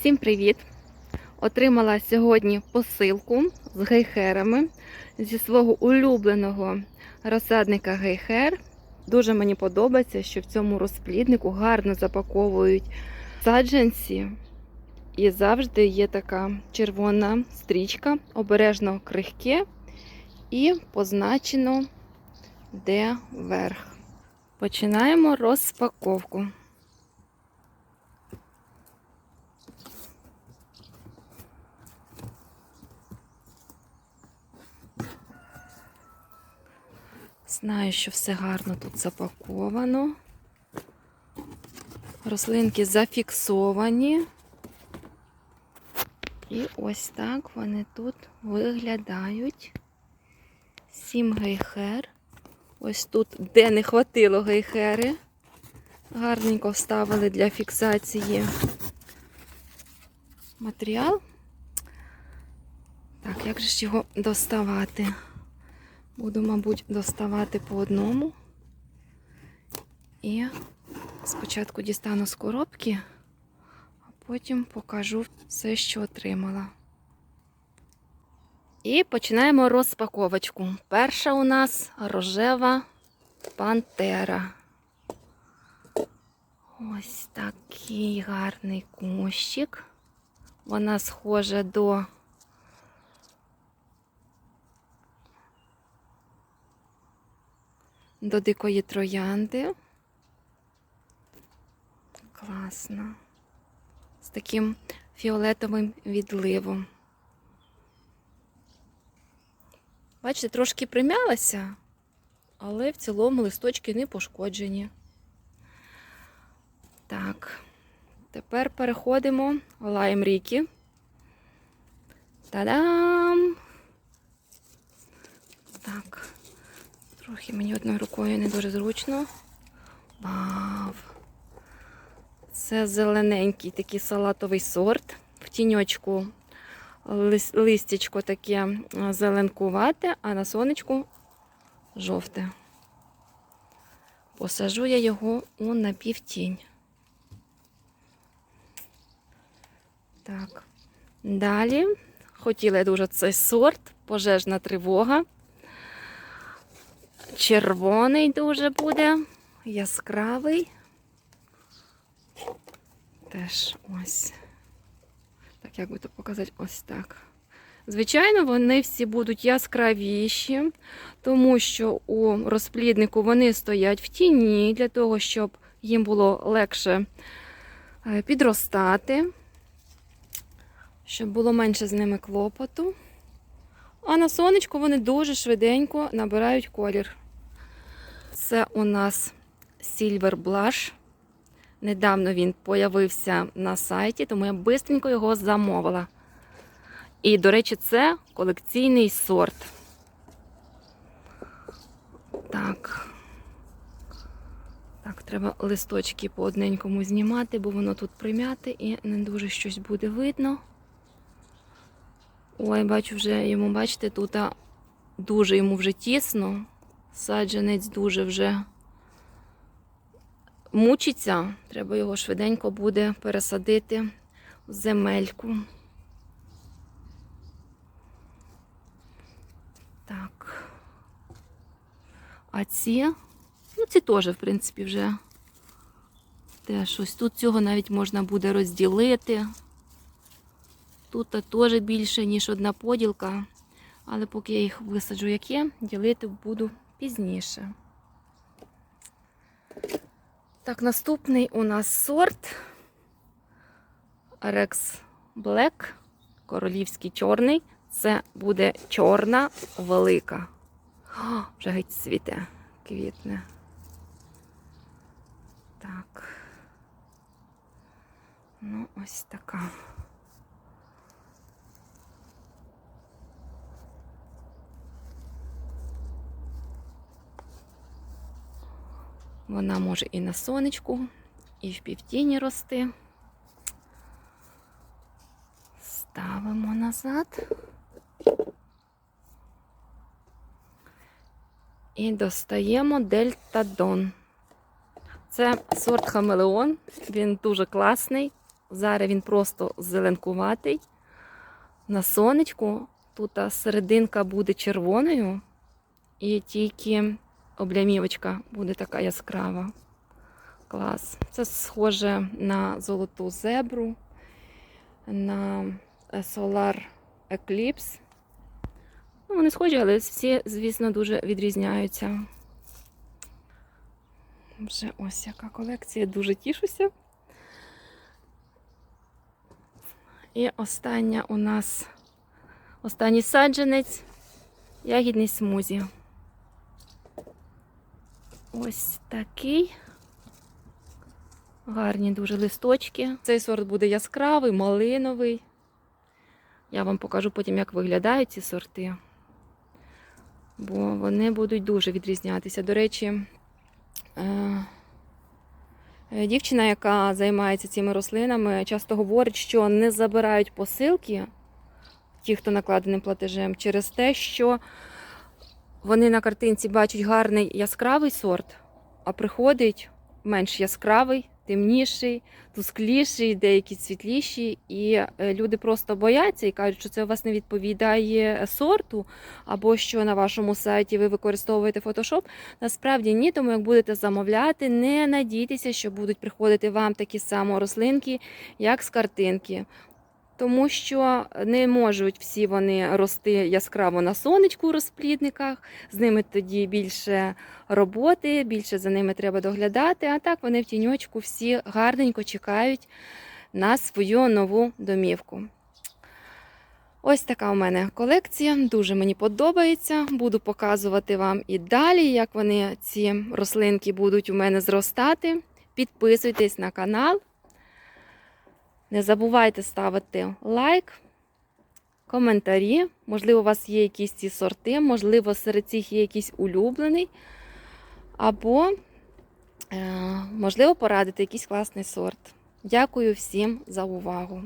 Всім привіт! Отримала сьогодні посилку з гейхерами зі свого улюбленого розсадника гейхер. Дуже мені подобається, що в цьому розпліднику гарно запаковують саджанці. І завжди є така червона стрічка, обережно крихке і позначено, де верх. Починаємо розпаковку. Знаю, що все гарно тут запаковано. Рослинки зафіксовані. І ось так вони тут виглядають. Сім гейхер. Ось тут, де не хватило гейхери. Гарненько вставили для фіксації матеріал. Так, як же ж його доставати? Буду, мабуть, доставати по одному. І спочатку дістану з коробки, а потім покажу все, що отримала. І починаємо розпаковочку. Перша у нас рожева пантера. Ось такий гарний кущик. Вона схожа до до дикої троянди. Класно. З таким фіолетовим відливом. Бачите, трошки примялася, але в цілому листочки не пошкоджені. Так, тепер переходимо лайм ріки. Та-дам! Так. Трохи мені одною рукою не дуже зручно. Вау! Це зелененький такий салатовий сорт. В тіньочку лис- листячко таке зеленкувате, а на сонечку жовте. Посажу я його у напівтінь. Так. Далі хотіла я дуже цей сорт, пожежна тривога. Червоний дуже буде, яскравий. Теж ось. Так, як би то показати, ось так. Звичайно, вони всі будуть яскравіші, тому що у розпліднику вони стоять в тіні для того, щоб їм було легше е, підростати, щоб було менше з ними клопоту. А на сонечку вони дуже швиденько набирають колір. Це у нас Silver Blush. Недавно він появився на сайті, тому я швидко його замовила. І, до речі, це колекційний сорт. Так. Так, треба листочки по одненькому знімати, бо воно тут примяте і не дуже щось буде видно. Ой, бачу вже йому, бачите, тут дуже йому вже тісно. Саджанець дуже вже мучиться. Треба його швиденько буде пересадити в земельку. Так. А ці, ну ці теж, в принципі, вже теж ось тут цього навіть можна буде розділити. Тут теж більше, ніж одна поділка. Але поки я їх висаджу, як є, ділити буду пізніше. Так, наступний у нас сорт Rex Black, королівський чорний. Це буде чорна велика. О, вже геть цвіте, квітне. Так. Ну, ось така. Вона може і на сонечку, і в півтіні рости. Ставимо назад. І достаємо дельтадон. Це сорт хамелеон, він дуже класний. Зараз він просто зеленкуватий. На сонечку тут серединка буде червоною, і тільки облямівочка буде така яскрава. Клас. Це схоже на золоту зебру, на е, Solar Eclipse. Ну, вони схожі, але всі, звісно, дуже відрізняються. Вже ось яка колекція, дуже тішуся. І остання у нас останній саджанець ягідний смузі. Ось такий. Гарні дуже листочки. Цей сорт буде яскравий, малиновий. Я вам покажу потім, як виглядають ці сорти. Бо вони будуть дуже відрізнятися. До речі, е, дівчина, яка займається цими рослинами, часто говорить, що не забирають посилки, ті, хто накладеним платежем, через те, що вони на картинці бачать гарний яскравий сорт, а приходить менш яскравий, темніший, тускліший, деякі світліші. І е, люди просто бояться і кажуть, що це у вас не відповідає сорту, або що на вашому сайті ви використовуєте Photoshop. Насправді ні, тому як будете замовляти, не надійтеся, що будуть приходити вам такі само рослинки, як з картинки. Тому що не можуть всі вони рости яскраво на сонечку у розплідниках, з ними тоді більше роботи, більше за ними треба доглядати. А так вони в тіньочку всі гарненько чекають на свою нову домівку. Ось така у мене колекція. Дуже мені подобається. Буду показувати вам і далі, як вони ці рослинки будуть у мене зростати. Підписуйтесь на канал. Не забувайте ставити лайк, коментарі. Можливо, у вас є якісь ці сорти, можливо, серед цих є якийсь улюблений. Або, е, можливо, порадити якийсь класний сорт. Дякую всім за увагу!